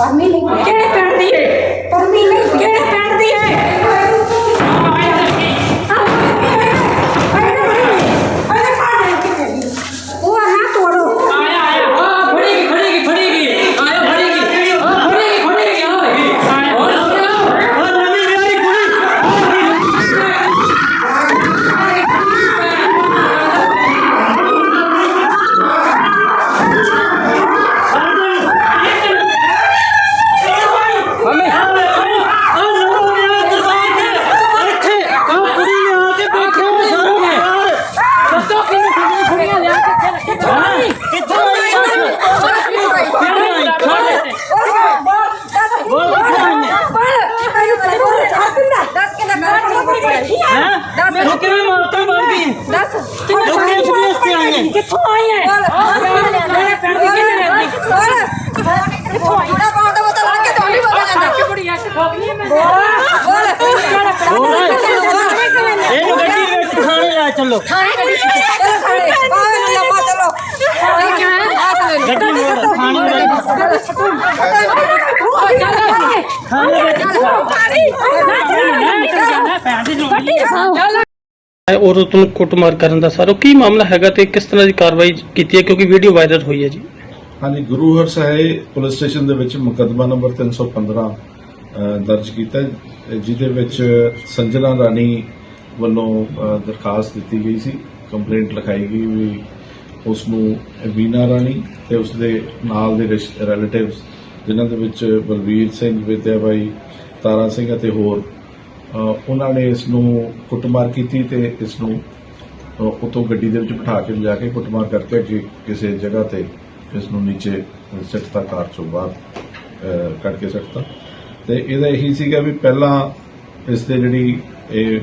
ਪਰਮੀ ਨਹੀਂ ਹੈ ਤੂੰ ਕਿਵੇਂ ਮਾਰਤਾ ਮਾਰ ਗਈ ਤੂੰ ਕਿਹੜੇ ਛੁੱਟੀ ਵਾਸਤੇ ਆਈ ਹੈ ਕਿੱਥੋਂ ਆਈ ਹੈ ਮੇਰੇ ਪਿੰਡ ਦੀ ਕਿਹਨੇ ਰਹਿੰਦੀ ਕਿੱਥੋਂ ਆਈ ਹੈ ਕੁੜੀ ਐ ਠੋਕ ਨਹੀਂ ਮੈਂ ਇਹਨੂੰ ਗੱਡੀ ਦੇ ਵਿੱਚ ਥਾਣੇ ਲੈ ਚੱਲੋ ਗੱਡੀ ਨੂੰ ਥਾਣੇ ਲੈ ਥਾਣੇ ਵਿੱਚ ਜਾਣਾ ਪੈਣ ਦੀ ਲੋੜੀ ਹੈ ਔਰਤ ਨੂੰ ਕੁੱਟਮਾਰ ਕਰਨ ਦਾ ਸਰ ਕੀ ਮਾਮਲਾ ਹੈਗਾ ਤੇ ਕਿਸ ਤਰ੍ਹਾਂ ਦੀ ਕਾਰਵਾਈ ਕੀਤੀ ਹੈ? ਕਿਉਂਕਿ ਵੀਡੀਓ ਵਾਇਰਲ ਹੋਈ ਹੈ ਜੀ। ਹਾਂਜੀ ਗੁਰੂ ਹਰਸਹਾਏ ਪੁਲਿਸ ਸਟੇਸ਼ਨ ਦੇ ਵਿੱਚ ਮੁਕੱਦਮਾ ਨੰਬਰ 315 ਅ, ਦਰਜ ਕੀਤਾ ਜਿਹਦੇ ਵਿੱਚ ਸੰਜਨਾ ਰਾਣੀ ਵੱਲੋਂ ਦਰਖਾਸਤ ਦਿੱਤੀ ਗਈ ਸੀ ਕੰਪਲੇਂਟ ਲਿਖਾਈ ਗਈ ਵੀ ਉਸ ਨੂੰ ਵੀਨਾ ਰਾਣੀ ਤੇ ਉਸ ਦੇ ਨਾਲ ਦੇ ਰਿਲੇਟਿਵਸ ਜਿਨ੍ਹਾਂ ਦੇ ਵਿੱਚ ਬਲਵੀਰ ਸਿੰਘ ਵਿਦਿਆ ਬਾਈ ਤਾਰਾ ਸਿੰਘ ਅਤੇ ਹੋਰ ਉਹਨਾਂ ਨੇ ਇਸ ਨੂੰ ਕੁੱਟਮਾਰ ਕੀਤੀ ਤੇ ਇਸ ਨੂੰ ਅ, ਉੱਥੋਂ ਗੱਡੀ ਦੇ ਵਿੱਚ ਬਿਠਾ ਕੇ ਲਿਜਾ ਕੇ ਕੁੱਟਮਾਰ ਕਰਕੇ ਅੱਗੇ ਕਿਸੇ ਜਗ੍ਹਾ ਤੇ ਇਸ ਨੂੰ ਨੀਚੇ ਸਿੱਟਤਾ ਕਾਰ ਚੋਂ ਬਾਹਰ ਕੱਢ ਕੇ ਸਿੱਟਤਾ। ਤੇ ਇਹਦਾ ਇਹੀ ਸੀਗਾ ਵੀ ਪਹਿਲਾਂ ਇਸ ਦੇ ਜਿਹੜੀ ਇਹ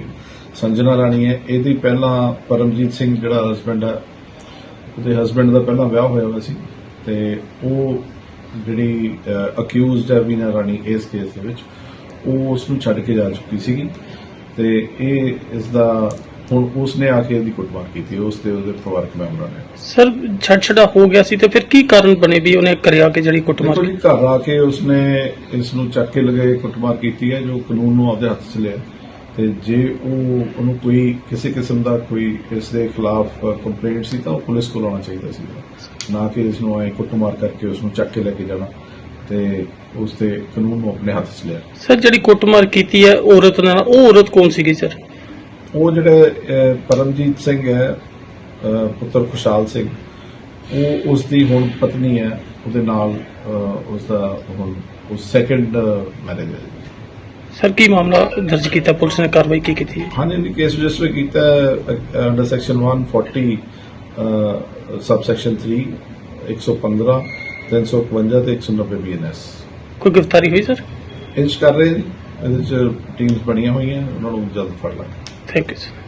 ਸੰਜਨਾ ਰਾਣੀ ਹੈ ਇਹਦੀ ਪਹਿਲਾਂ ਪਰਮਜੀਤ ਸਿੰਘ ਜਿਹੜਾ ਹਸਬੰਡ ਹੈ ਉਹਦੇ ਹਸਬੰਡ ਦਾ ਪਹਿਲਾਂ ਵਿਆਹ ਹੋਇਆ ਹੋਇਆ ਸੀ ਤੇ ਉਹ ਜਿਹੜੀ ਅਕਿਊਜ਼ਡ ਹੈ ਵੀਨਾ ਰਾਣੀ ਇਸ ਕੇਸ ਦੇ ਵਿੱਚ ਉਹ ਉਸ ਨੂੰ ਛੱਡ ਕੇ ਜਾ ਚੁੱਕੀ ਸੀਗੀ ਤੇ ਇਹ ਇਸ ਦਾ ਹੁਣ ਉਸ ਨੇ ਆ ਕੇ ਇਹਦੀ ਕੁੱਟਮਾਰ ਕੀਤੀ ਉਸ ਦੇ ਉਹਦੇ ਪਰਿਵਾਰਕ ਮੈਂਬਰਾਂ ਨੇ। ਸਰ ਛੱਡ ਛੜਾ ਹੋ ਗਿਆ ਸੀ ਤੇ ਫਿਰ ਕੀ ਕਾਰਨ ਬਣੇ ਵੀ ਉਹਨੇ ਕਰਿਆ ਕਿ ਜਿਹੜੀ ਕੁੱਟਮਾਰ ਕੀਤੀ? ਘਰ ਆ ਕੇ ਉਸਨੇ ਇਸ ਨੂੰ ਚੱਕ ਕੇ ਲਗੇ ਕੁੱਟਮਾਰ ਕੀਤੀ ਹੈ ਜੋ ਕਾਨੂੰਨ ਨੂੰ ਆਪਦੇ ਹੱਥ 'ਚ ਲਿਆ। ਤੇ ਜੇ ਉਹ ਉਹਨੂੰ ਕੋਈ ਕਿਸੇ ਕਿਸਮ ਦਾ ਕੋਈ ਇਸ ਦੇ ਖਿਲਾਫ ਕੰਪਲੇਂਟ ਸੀ ਤਾਂ ਉਹ ਪੁਲਿਸ ਕੋਲ ਆਉਣਾ ਚਾਹੀਦਾ ਸੀ। ਨਾ ਕਿ ਇਸ ਨੂੰ ਐ ਕੁੱਟਮਾਰ ਕਰਕੇ ਉਸ ਨੂੰ ਚੱਕ ਕੇ ਲੈ ਕੇ ਜਾਣਾ ਤੇ ਉਸ ਦੇ ਕਾਨੂੰਨ ਨੂੰ ਆਪਣੇ ਹੱਥ 'ਚ ਲਿਆ। ਸਰ ਜਿਹੜੀ ਕੁੱਟਮਾਰ ਕੀਤੀ ਹੈ ਔਰਤ ਨਾਲ ਉਹ ਔਰਤ ਕੌਣ ਸੀਗੀ ਸਰ? ਉਹ ਜਿਹੜੇ ਪਰਮਜੀਤ ਸਿੰਘ ਹੈ ਪੁੱਤਰ ਖੁਸ਼ਹਾਲ ਸਿੰਘ ਉਹ ਉਸ ਦੀ ਹੁਣ ਪਤਨੀ ਹੈ ਉਹਦੇ ਨਾਲ ਉਸ ਦਾ ਹੁਣ ਉਸ ਸੈਕੰਡ ਮੈਰਿਜ ਹੈ। ਸਰ ਕੀ ਮਾਮਲਾ ਦਰਜ ਕੀਤਾ? ਪੁਲਿਸ ਨੇ ਕਾਰਵਾਈ ਕੀ ਕੀਤੀ? ਹੈ ਹਾਂਜੀ ਜੀ ਕੇਸ ਰਜਿਸਟਰ ਕੀਤਾ ਅੰਡਰ ਸੈਕਸ਼ਨ 140 ਸਬ ਸੈਕਸ਼ਨ 3 115 351 ਤੇ 190 ਬੀਐਨਐਸ ਕੋਈ ਗ੍ਰਿਫਤਾਰੀ ਹੋਈ ਸਰ? ਇੰਚ ਕਰ ਰਹੇ ਜੀ ਇਹਦੇ ਚ ਟੀਮਸ ਬਣੀਆਂ ਹੋਈਆਂ ਉਹਨਾਂ ਨੂੰ ਜਲਦ ਫੜ ਲਾਂਗੇ। Thank you sir